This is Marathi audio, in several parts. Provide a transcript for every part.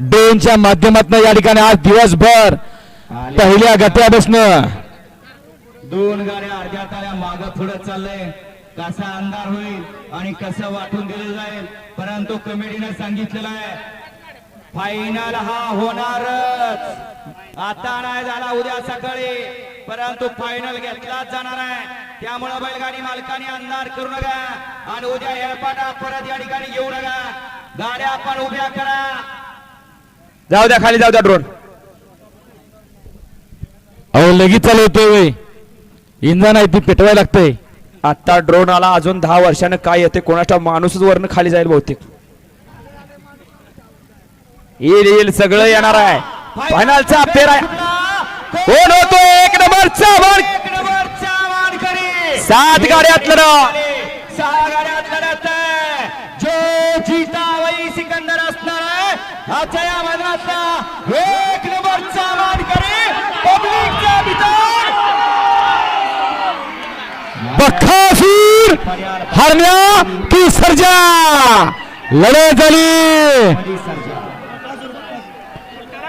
डोनच्या माध्यमातून या ठिकाणी आज दिवसभर पहिल्या गट्या बसणं दोन गाड्या अर्ध्या ताऱ्या माग पुढे चाललंय. कसा अंधार होईल आणि कसं वाटून दिलं जाईल परंतु कमिटीने सांगितलेलं आहे फायनल हा होणारच. आता नाही झाला उद्या सकाळी परंतु फायनल घेतलाच जाणार आहे. त्यामुळे बैलगाडी मालकाने अंधार करू नका आणि उद्या हेळपाटा परत या ठिकाणी घेऊ नका. गाड्या आपण उभ्या करा. जाऊ द्या खाली जाऊ द्या ड्रोन अहो लगेच चालवतोय वय. इंधन आहे ती पेटवायला लागतंय आता ड्रोन आला अजून दहा वर्षानं काय येते कोणाचा माणूसच वरनं खाली जाईल बहुतेक. येईल येईल सगळं येणार आहे. फायनलचा फेर आहे. कोण होतो एक नंबरचा सात गाड्यातलं आजच्या या मैदानातला एक नंबरचा मानकरी पब्लिकच्या भीतर बखाफीर हरण्या की सर्जा. लढत झाली.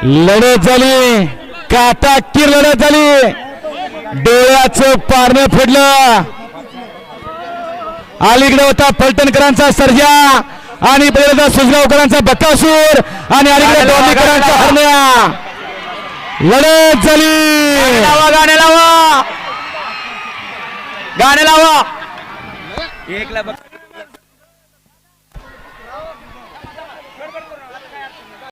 लढत झाली. काटा लढत झाली. डोळ्याचं पारणं फेडलं. अलीकडे होता फलटणकरांचा सर्जा. आणि पहिल्यांदा सुजगावकरांचा बकासूर आणि अलीकडे हरण्या. लढत झाली. लावा गाणे लावा. गाणे लावा. एकला बघ